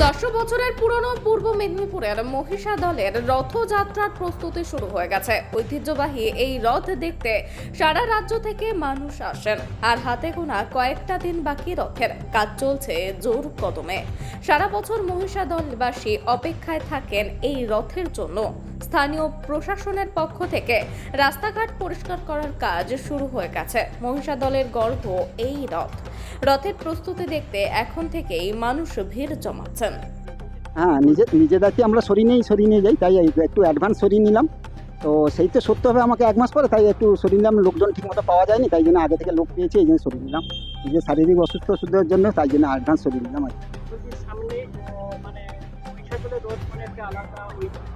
চারশো বছরের পুরনো পূর্ব মেদিনীপুরের মহিষা দলের রথযাত্রার প্রস্তুতি শুরু হয়ে গেছে। ঐতিহ্যবাহী এই রথ দেখতে সারা রাজ্য থেকে মানুষ আসেন। আর হাতে গোনা কয়েকটা দিন বাকি রথের কাজ চলছে জোর কদমে। সারা বছর মহিষা দলবাসী অপেক্ষায় থাকেন এই রথের জন্য। স্থানীয় প্রশাসনের পক্ষ থেকে রাস্তাঘাট পরিষ্কার করার কাজ শুরু হয়ে গেছে। মহিষা দলের গর্ভ এই রথ। রথের প্রস্তুতি দেখতে এখন থেকেই মানুষ ভিড় জমাচ্ছেন। হ্যাঁ নিজে নিজেদেরকে আমরা সরিয়ে নিয়েই সরিয়ে নিয়ে যাই, তাই একটু অ্যাডভান্স সরিয়ে নিলাম। তো সেই তো সত্য হবে আমাকে এক মাস পরে, তাই একটু সরিয়ে নিলাম, লোকজন ঠিকমতো পাওয়া যায়নি, তাই জন্য আগে থেকে লোক পেয়েছি, এই জন্য সরিয়ে নিলাম। নিজের শারীরিক অসুস্থ ওষুধের জন্য, তাই জন্য অ্যাডভান্স সরিয়ে নিলাম আর কি।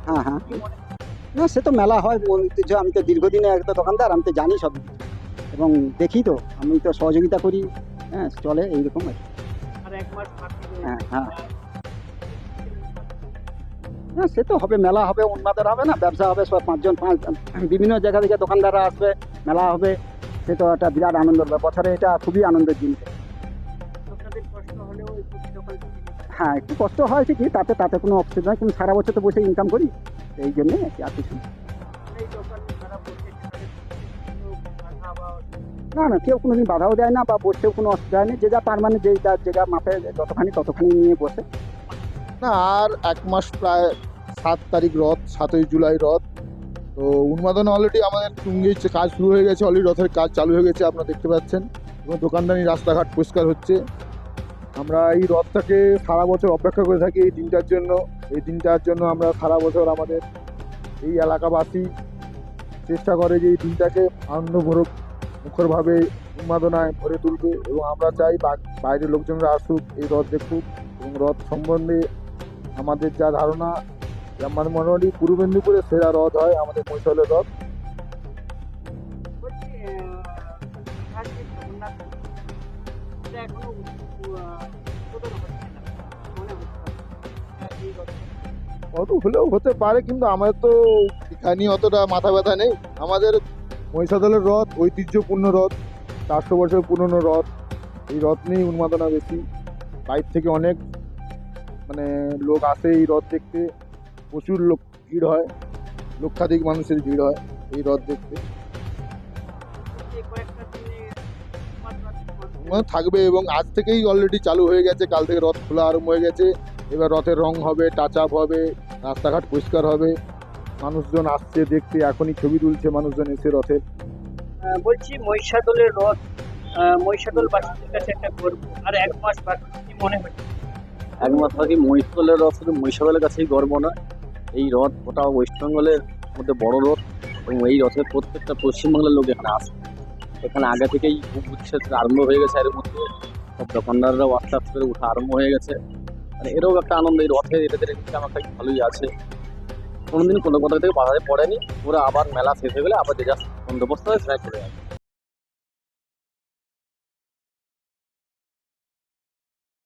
হ্যাঁ হ্যাঁ। না, সে তো মেলা হয় ঐতিহ্য আমি তো দীর্ঘদিনে একটা দোকানদার, আমি তো জানি সব। এবং দেখি তো, আমি তো সহযোগিতা করি। হ্যাঁ চলে এইরকম আর। হ্যাঁ হ্যাঁ। হ্যাঁ সে তো হবে মেলা হবে উন্মাদের হবে না ব্যবসা হবে সব পাঁচজন পাঁচ বিভিন্ন জায়গা থেকে দোকানদাররা আসবে মেলা হবে। সে তো একটা বিরাট আনন্দের বছরে এটা খুবই আনন্দের জিনিস হয়। একটু কষ্ট হয় ঠিকই তাতে তাতে কোনো অসুবিধা নয় কিন্তু সারা বছর তো বসে ইনকাম করি এই জন্যে আর কিছু না না, কেউ কোনোদিন বাধাও দেয় না বা বসতেও কোনো অসুবিধা নেই যে যা পারমানেন্ট যে যার যে যা মাপে যতখানি ততখানি নিয়ে বসে। না, আর এক মাস প্রায় সাত তারিখ রথ, সাতই জুলাই রথ। তো উন্মাদন অলরেডি আমাদের টুঙ্গির যে কাজ শুরু হয়ে গেছে অলরেডি রথের কাজ চালু হয়ে গেছে, আপনারা দেখতে পাচ্ছেন। এবং দোকানদানি রাস্তাঘাট পরিষ্কার হচ্ছে। আমরা এই রথটাকে সারা বছর অপেক্ষা করে থাকি এই দিনটার জন্য। এই দিনটার জন্য আমরা সারা বছর আমাদের এই এলাকাবাসী চেষ্টা করে যে এই দিনটাকে আনন্দভরক মুখরভাবে উন্মাদনায় ভরে তুলবে এবং আমরা চাই বাইরের লোকজনরা আসুক এই রথ দেখুক এবং রথ সম্বন্ধে আমাদের যা ধারণা আমাদের মোটামুটি পূর্ব মেদিনীপুরে সেরা রথ হয় আমাদের মৈশলের রথ। না। মনে রথ- অত হলেও হতে পারে কিন্তু আমাদের তো এখানে অতটা মাথা ব্যথা নেই। আমাদের মহিষাদলের রথ, ঐতিহ্যপূর্ণ রথ, চারশো বছর পুরনো রথ, এই রথ নিয়েই উন্মাদনা বেশি। বাইর থেকে অনেক মানে লোক আসে এই রথ দেখতে। প্রচুর লোক ভিড় হয়, লক্ষাধিক মানুষের ভিড় হয় এই রথ দেখতে। থাকবে এবং আজ থেকেই অলরেডি চালু হয়ে গেছে, কাল থেকে রথ খোলা আরম্ভ হয়ে গেছে। এবার রথের রং হবে টাচ আপ হবে, রাস্তাঘাট পরিষ্কার হবে। মানুষজন আসছে দেখতে এখনই ছবি তুলছে মানুষজন এসে রথের। বলছি মহিষাদলের রথ মহিষাদল বাসীদের কাছে একটা গর্ব। আর এক মাস বাকি কি মনে হচ্ছে একমাত্র কি মহিষাদলের রথ শুধু মহিষাদলের কাছেই গর্ব নয় এই রথ গোটা ওয়েস্ট বেঙ্গলের মধ্যে বড় রথ এবং এই রথের প্রত্যেকটা পশ্চিমবাংলার লোক এখানে আসে। এখানে আগে থেকেই খুব উৎসব আরম্ভ হয়ে গেছে এর মধ্যে। সব দোকানদাররাও আস্তে আস্তে করে উঠা আরম্ভ হয়ে গেছে। মানে এরও একটা আনন্দ এই রথের এটাদের আমার কাছে ভালোই আছে। কোনোদিন কোনো কোথাও থেকে বাধাতে পড়েনি। ওরা আবার মেলা শেষ হয়ে গেলে আবার যে যা বন্দোবস্ত হয়ে সেটাই করে যাবে।